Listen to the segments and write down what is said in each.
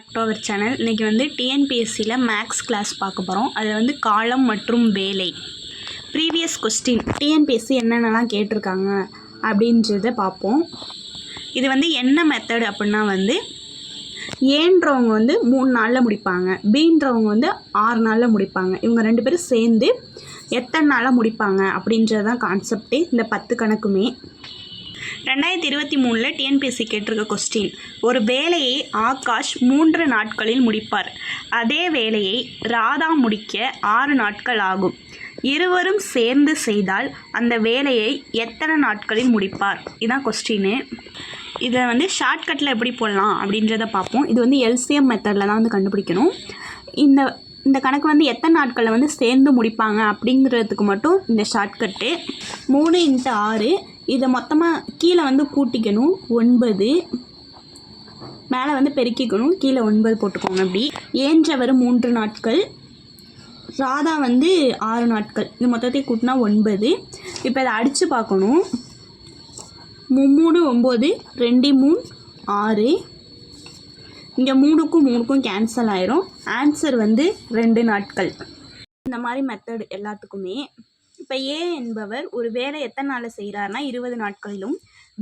October channel இன்றைக்கி வந்து டிஎன்பிஎஸ்சியில் maths class பார்க்க போகிறோம் அதில் வந்து காலம் மற்றும் வேலை. ப்ரீவியஸ் கொஸ்டின் டிஎன்பிஎஸ்சி என்னென்னலாம் கேட்டிருக்காங்க அப்படின்றத பார்ப்போம். இது வந்து என்ன மெத்தடு அப்படின்னா வந்து ஏன்றவங்க வந்து மூணு நாளில் முடிப்பாங்க. பீன்றவங்க வந்து ஆறு நாளில் முடிப்பாங்க. இவங்க ரெண்டு பேரும் சேர்ந்து எத்தனை நாளில் முடிப்பாங்க அப்படின்றது தான் கான்செப்டே இந்த பத்து கணக்குமே. ரெண்டாயிரத்தி இருபத்தி மூணில் டிஎன்பிஎஸ்சி கேட்டிருக்க கொஸ்டின் ஒரு வேலையை ஆகாஷ் மூன்று நாட்களில் முடிப்பார். அதே வேலையை ராதா முடிக்க ஆறு நாட்கள் ஆகும். இருவரும் சேர்ந்து செய்தால் அந்த வேலையை எத்தனை நாட்களில் முடிப்பார்? இதான் கொஸ்டின் இதை வந்து ஷார்ட்கட்டில் எப்படி போடலாம் அப்படின்றத பார்ப்போம். இது வந்து எல்சிஎம் மெத்தடில் தான் வந்து கண்டுபிடிக்கணும். இந்த இந்த கணக்கு வந்து எத்தனை நாட்களில் வந்து சேர்ந்து முடிப்பாங்க அப்படிங்கிறதுக்கு மட்டும் இந்த ஷார்ட்கட்டு மூணு இன்ட்டு ஆறு இதை மொத்தமாக கீழே வந்து கூட்டிக்கணும். ஒன்பது. மேலே வந்து பெருக்கிக்கணும். கீழே ஒன்பது போட்டுக்கோங்க அப்படி. ஏன்றவர் மூன்று நாட்கள். ராதா வந்து ஆறு நாட்கள். இது மொத்தத்தையும் கூட்டினா ஒன்பது. இப்போ இதை அடித்து பார்க்கணும். மும்மூணு ஒம்பது ரெண்டு மூணு ஆறு. இங்கே மூணுக்கும் மூணுக்கும் கேன்சல் ஆயிரும். ஆன்சர் வந்து ரெண்டு நாட்கள். இந்த மாதிரி மெத்தட் எல்லாத்துக்குமே இப்போ ஏ என்பவர் ஒரு வேலை எத்தனை நாளில் செய்கிறார்னா இருபது நாட்களிலும்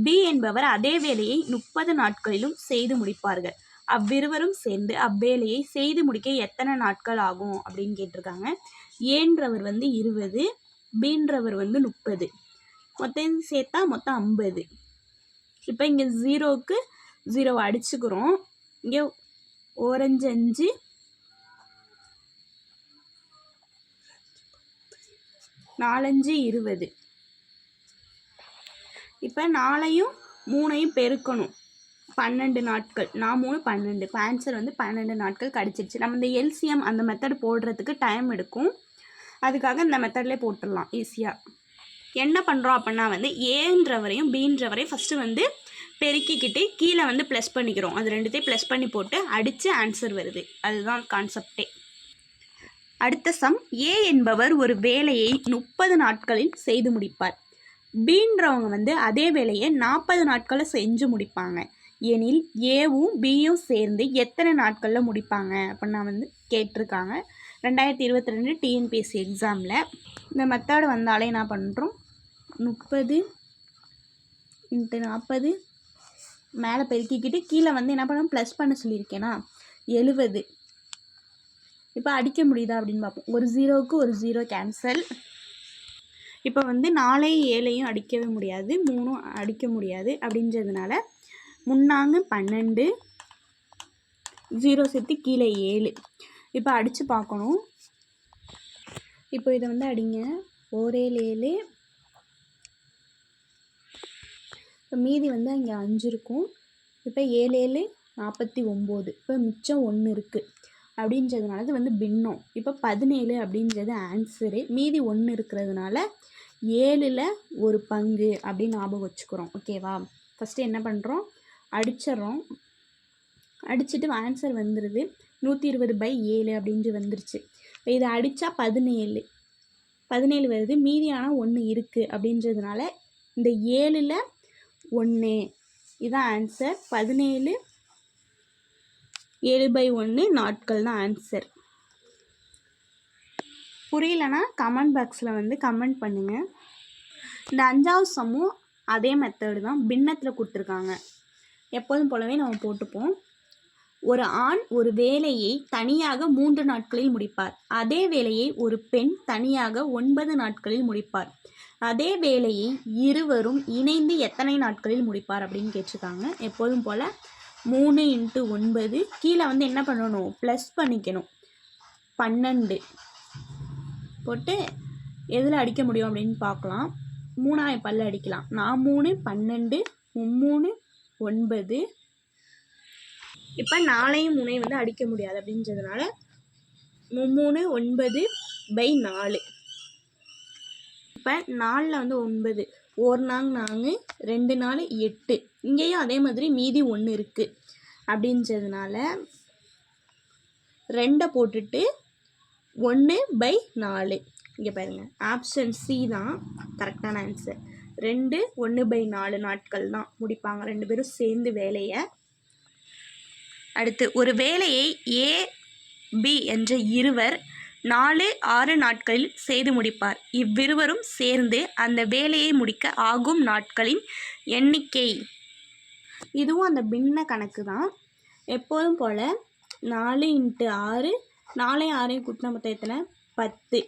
பி என்பவர் அதே வேலையை முப்பது நாட்களிலும் செய்து முடிப்பார்கள். அவ்விருவரும் சேர்ந்து அவ்வேலையை செய்து முடிக்க எத்தனை நாட்கள் ஆகும் அப்படின்னு கேட்டிருக்காங்க. ஏன்றவர் வந்து இருபது பீன்றவர் வந்து முப்பது. மொத்தம் சேர்த்தா மொத்தம் ஐம்பது. இப்போ இங்கே ஜீரோவுக்கு ஜீரோவை அடிச்சுக்கிறோம். இங்கே ஓரஞ்சு அஞ்சு நாலஞ்சு இருபது இப்போ நாளையும் மூணையும் பெருக்கணும். பன்னெண்டு நாட்கள். நான் மூணு பன்னெண்டு. இப்போ ஆன்சர் வந்து பன்னெண்டு நாட்கள் கிடச்சிருச்சு. நம்ம இந்த எல்சிஎம் அந்த மெத்தட் போடுறதுக்கு டைம் எடுக்கும். அதுக்காக இந்த மெத்தட்லேயே போட்டுடலாம் ஈஸியாக என்ன பண்ணுறோம் அப்படின்னா வந்து ஏன்றவரையும் பீன்றவரையும் ஃபஸ்ட்டு வந்து பெருக்கிக்கிட்டு கீழே வந்து ப்ளஸ் பண்ணிக்கிறோம். அது ரெண்டுத்தையும் ப்ளஸ் பண்ணி போட்டு அடித்து ஆன்சர் வருது. அதுதான் கான்செப்டே அடுத்த சம் ஏ என்பவர் ஒரு வேலையை முப்பது நாட்களில் செய்து முடிப்பார். பீன்றவங்க வந்து அதே வேலையை நாற்பது நாட்களில் செஞ்சு முடிப்பாங்க. எனில் ஏவும் பியும் சேர்ந்து எத்தனை நாட்களில் முடிப்பாங்க அப்படின்னா வந்து கேட்டிருக்காங்க. ரெண்டாயிரத்தி இருபத்தி ரெண்டு டிஎன்பிஎஸ்சி எக்ஸாமில் இந்த மெத்தடு வந்தாலே என்ன பண்ணுறோம் முப்பது இன்ட்டு நாற்பது மேலே பெருக்கிக்கிட்டு கீழே வந்து என்ன பண்ணணும்? ப்ளஸ் பண்ண சொல்லியிருக்கேனா? எழுபது இப்போ அடிக்க முடியுதா அப்படின்னு பார்ப்போம். ஒரு ஜீரோவுக்கு ஒரு ஜீரோ கேன்சல் இப்போ வந்து நாலையும் ஏழையும் அடிக்கவே முடியாது மூணும் அடிக்க முடியாது அப்படின்றதுனால முன்னாங்க பன்னெண்டு ஜீரோ சேர்த்து கீழே ஏழு. இப்போ அடித்து பார்க்கணும். இப்போ இதை வந்து அடிங்க. ஓரேழு ஏழு இப்போ மீதி வந்து அங்கே அஞ்சு இருக்கும். இப்போ ஏழு ஏழு நாற்பத்தி ஒம்பது. இப்போ மிச்சம் ஒன்று இருக்குது அப்படின்றதுனால இது வந்து பின்னம். இப்போ பதினேழு அப்படின்றது ஆன்சரு மீதி ஒன்று இருக்கிறதுனால ஏழில் ஒரு பங்கு அப்படின்னு ஞாபகம் வச்சுக்கிறோம். ஓகேவா ஃபஸ்ட்டு என்ன பண்ணுறோம் அடிச்சிட்றோம். அடிச்சுட்டு ஆன்சர் வந்துடுது நூற்றி இருபது பை ஏழு அப்படின்ட்டு வந்துருச்சு. இப்போ இதை அடித்தா பதினேழு. பதினேழு வருது. மீதியான ஒன்று இருக்குது அப்படின்றதுனால இந்த ஏழில் ஒன்று இதான் ஆன்சர் பதினேழு ஏழு பை ஒன்று நாட்கள் தான் ஆன்சர் புரியலனா கமெண்ட் பாக்ஸில் வந்து கமெண்ட் பண்ணுங்கள் இந்த அஞ்சாவது சம்மும் அதே மெத்தடு தான் பின்னத்தில் கொடுத்துருக்காங்க. எப்போதும் போலவே நம்ம போட்டுப்போம். ஒரு ஆண் ஒரு வேலையை தனியாக மூன்று நாட்களில் முடிப்பார். அதே வேலையை ஒரு பெண் தனியாக ஒன்பது நாட்களில் முடிப்பார். அதே வேலையை இருவரும் இணைந்து எத்தனை நாட்களில் முடிப்பார் அப்படின்னு கேட்டிருக்காங்க. எப்போதும் போல் மூணு இன்ட்டு ஒன்பது. கீழே வந்து என்ன பண்ணணும்? ப்ளஸ் பண்ணிக்கணும். பன்னெண்டு. போட்டு எதில் அடிக்க முடியும் அப்படின்னு பார்க்கலாம். மூணாயிரம் பல்ல அடிக்கலாம். நான் மூணு பன்னெண்டு மும்மூணு ஒன்பது. இப்போ நாளையும் முனை வந்து அடிக்க முடியாது அப்படின்றதுனால மும்மூணு ஒன்பது பை நாலு. இப்போ நாலில் வந்து ஒன்பது ஒரு நாங் நாங்கு ரெண்டு நாலு எட்டு. இங்கேயும் அதே மாதிரி மீதி ஒன்று இருக்குது அப்படின்றதுனால ரெண்டை போட்டுட்டு ஒன்று பை நாலு. இங்கே பாருங்கள் ஆப்ஷன் சி தான் கரெக்டான ஆன்சர் ரெண்டு ஒன்று பை நாலு நாட்கள் தான் முடிப்பாங்க. ரெண்டு பேரும் சேர்ந்து வேலையை. அடுத்து ஒரு வேலையை ஏ பி என்ற இருவர் நாலு ஆறு நாட்களில் செய்து முடிப்பார். இவ்விருவரும் சேர்ந்து அந்த வேலையை முடிக்க ஆகும் நாட்களின் எண்ணிக்கை. இதுவும் அந்த பின்ன கணக்கு தான். எப்போதும் போல் நாலு இன்ட்டு ஆறு நாலே ஆறையும் கூட்டினா மொத்தம் எத்தனை? பத்து.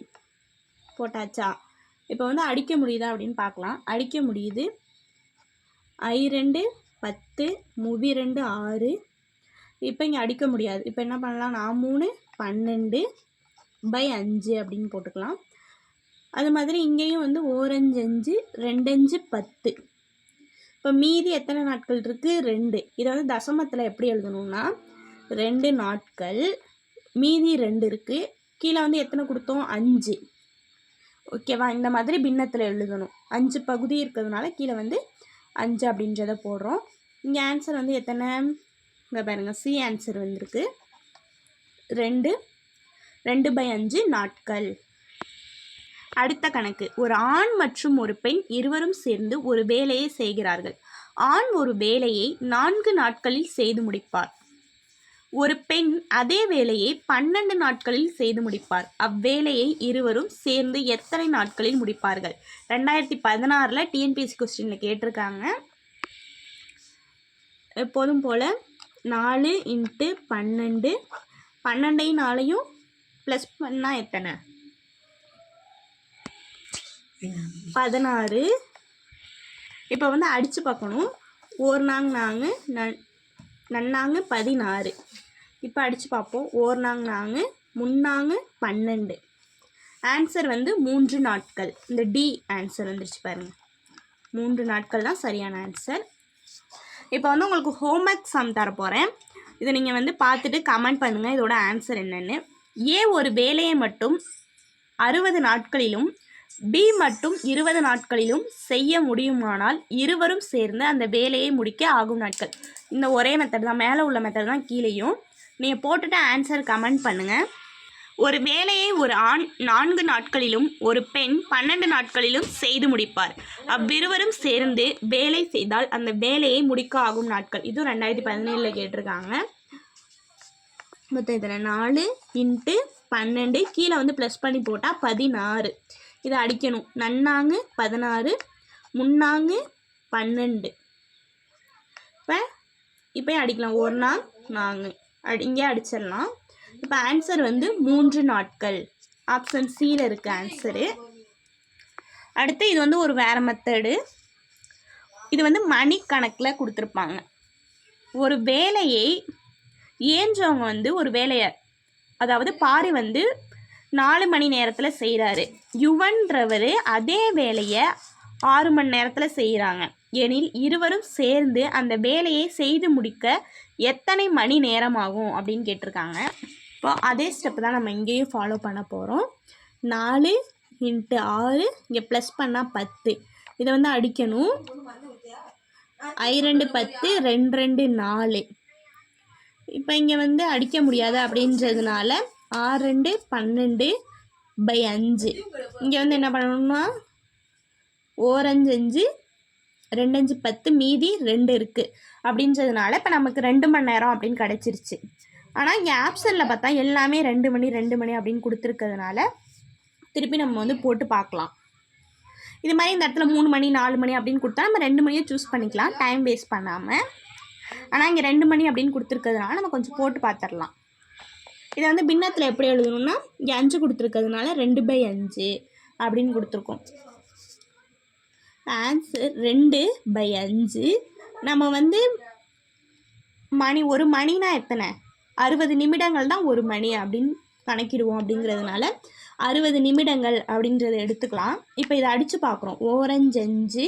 போட்டாச்சா? இப்போ வந்து அடிக்க முடியுதா அப்படின்னு பார்க்கலாம். அடிக்க முடியுது. ஐ ரெண்டு பத்து முவி ரெண்டு ஆறு. இப்போ இங்கே அடிக்க முடியாது. இப்போ என்ன பண்ணலாம்? நான் மூணு பன்னெண்டு பை அஞ்சு அப்படின்னு போட்டுக்கலாம். அது மாதிரி இங்கேயும் வந்து ஓரஞ்சு அஞ்சு ரெண்டஞ்சு பத்து. இப்போ மீதி எத்தனை நாட்கள் இருக்குது ரெண்டு. இதை வந்து தசமத்தில் எப்படி எழுதணும்னா ரெண்டு நாட்கள் மீதி ரெண்டு இருக்குது கீழே வந்து எத்தனை கொடுத்தோம்? அஞ்சு. ஓகேவா இந்த மாதிரி பின்னத்தில் எழுதணும். அஞ்சு பகுதி இருக்கிறதுனால கீழே வந்து அஞ்சு அப்படின்றத போடுறோம். இங்கே ஆன்சர் வந்து எத்தனை? இங்கே பாருங்கள் சி ஆன்சர் வந்திருக்கு. ரெண்டு ரெண்டு பை அஞ்சு நாட்கள். அடுத்த கணக்கு. ஒரு ஆண் மற்றும் ஒரு பெண் இருவரும் சேர்ந்து ஒரு வேலையை செய்கிறார்கள். ஆண் ஒரு வேலையை நான்கு நாட்களில் செய்து முடிப்பார். ஒரு பெண் அதே வேலையை பன்னெண்டு நாட்களில் செய்து முடிப்பார். அவ்வேலையை இருவரும் சேர்ந்து எத்தனை நாட்களில் முடிப்பார்கள்? ரெண்டாயிரத்தி பதினாறில் டிஎன்பிஎஸ்சி கொஸ்டினில் கேட்டிருக்காங்க. எப்போதும் போல் நாலு இன்ட்டு பன்னெண்டு. பன்னெண்டையும் நாளையும் ப்ளஸ் பண்ணால் எத்தனை? பதினாறு. இப்போ வந்து அடித்து பார்க்கணும். ஒரு நாங் நாங்கு நன் நன்னாங்கு பதினாறு. இப்போ அடித்து பார்ப்போம். ஓர் நாங் நாங்கு முன்னாங்கு பன்னெண்டு. ஆன்சர் வந்து மூன்று நாட்கள். இந்த டி ஆன்சர் வந்துருச்சு பாருங்கள் மூன்று நாட்கள் தான் சரியான ஆன்சர் இப்போ வந்து உங்களுக்கு ஹோம்ஒர்க் சம் தரப்போகிறேன் இதை நீங்கள் வந்து பார்த்துட்டு கமெண்ட் பண்ணுங்கள் இதோட ஆன்சர் என்னென்னு. ஏ ஒரு வேலையை மட்டும் அறுபது நாட்களிலும் பி மட்டும் இருபது நாட்களிலும் செய்ய முடியுமானால் இருவரும் சேர்ந்து அந்த வேலையை முடிக்க ஆகும் நாட்கள். இந்த ஒரே மெத்தட் தான் மேலே உள்ள மெத்தட் தான் கீழேயும். நீங்கள் போட்டுட்டு ஆன்சர் கமெண்ட் பண்ணுங்கள் ஒரு வேலையை ஒரு ஆண் நான்கு நாட்களிலும் ஒரு பெண் பன்னெண்டு நாட்களிலும் செய்து முடிப்பார். அவ்விருவரும் சேர்ந்து வேலை செய்தால் அந்த வேலையை முடிக்க ஆகும் நாட்கள். இதுவும் ரெண்டாயிரத்தி பதினேழில் கேட்டிருக்காங்க. மொத்தம் இதில் நாலு இன்ட்டு பன்னெண்டு. கீழே வந்து ப்ளஸ் பண்ணி போட்டால் பதினாறு. இதை அடிக்கணும். நன்னாங்கு பதினாறு முன்னாங்கு பன்னெண்டு. இப்போ இப்போ அடிக்கலாம். ஒரு நாள் நாங்கு அடி இங்கே அடிச்சிடலாம். இப்போ ஆன்சர் வந்து மூன்று நாட்கள். ஆப்ஷன் சியில் இருக்குது ஆன்சரு அடுத்து இது வந்து ஒரு வேறு மெத்தடு இது வந்து மணி கணக்கில் கொடுத்துருப்பாங்க. ஒரு வேலையை ஏஞ்சவங்க வந்து ஒரு வேலையை அதாவது பாரி வந்து நாலு மணி நேரத்தில் செய்கிறாரு யுவன்றவர் அதே வேலையை ஆறு மணி நேரத்தில் செய்கிறாங்க எனில் இருவரும் சேர்ந்து அந்த வேலையை செய்து முடிக்க எத்தனை மணி நேரம் ஆகும் அப்படின்னு கேட்டிருக்காங்க. இப்போ அதே ஸ்டெப் தான் நம்ம இங்கேயும் ஃபாலோ பண்ண போகிறோம் நாலு இன்ட்டு ஆறு இங்கே ப்ளஸ் பண்ணால் பத்து. இதை வந்து அடிக்கணும். ஐ ரெண்டு பத்து ரெண்டு ரெண்டு நாலு. இப்போ இங்கே வந்து அடிக்க முடியாது அப்படின்றதுனால ஆறு ரெண்டு பன்னெண்டு பை அஞ்சு. இங்கே வந்து என்ன பண்ணணும்னா ஓரஞ்சு அஞ்சு ரெண்டஞ்சு பத்து மீதி ரெண்டு இருக்குது அப்படின்றதுனால இப்போ நமக்கு ரெண்டு மணி நேரம் அப்படின்னு கிடச்சிருச்சு. ஆனால் இங்கே ஆப்ஷனில் பார்த்தா எல்லாமே ரெண்டு மணி ரெண்டு மணி அப்படின்னு கொடுத்துருக்கிறதுனால திருப்பி நம்ம வந்து போட்டு பார்க்கலாம். இது மாதிரி இந்த இடத்துல மூணு மணி நாலு மணி அப்படின்னு கொடுத்தா நம்ம ரெண்டு மணியை சூஸ் பண்ணிக்கலாம். டைம் வேஸ்ட் பண்ணாமல் ஆனால் இங்கே ரெண்டு மணி அப்படின்னு கொடுத்துருக்கிறதுனால நம்ம கொஞ்சம் போட்டு பார்த்துடலாம் இதை வந்து பின்னத்தில் எப்படி எழுதணும்னா இங்கே அஞ்சு கொடுத்துருக்கிறதுனால ரெண்டு பை அஞ்சு அப்படின்னு கொடுத்துருக்கோம். ஆன்சர் ரெண்டு பை அஞ்சு. நம்ம வந்து மணி ஒரு மணினா எத்தனை? அறுபது நிமிடங்கள் தான் ஒரு மணி அப்படின்னு கணக்கிடுவோம் அப்படிங்கிறதுனால அறுபது நிமிடங்கள் அப்படின்றத எடுத்துக்கலாம். இப்போ இதை அடித்து பார்க்குறோம். ஓரஞ்சு அஞ்சு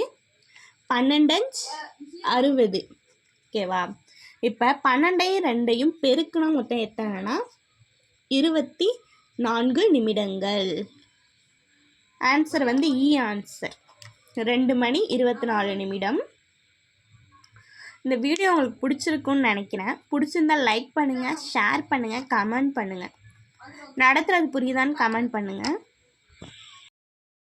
பன்னெண்டஞ்சு அறுபது. ஓகேவா? இப்போ பன்னெண்டையும் ரெண்டையும் பெருக்கணும் மொத்தம் எத்தனைனா இருபத்தி நான்கு நிமிடங்கள். ஆன்சர் வந்து e இ ஆன்சர் ரெண்டு மணி இருபத்தி நாலு நிமிடம். இந்த வீடியோ உங்களுக்கு பிடிச்சிருக்குன்னு நினைக்கிறேன். பிடிச்சிருந்தா லைக் பண்ணுங்கள் ஷேர் பண்ணுங்கள் கமெண்ட் பண்ணுங்கள் நடத்துகிறது புரியுதான்னு கமெண்ட் பண்ணுங்கள்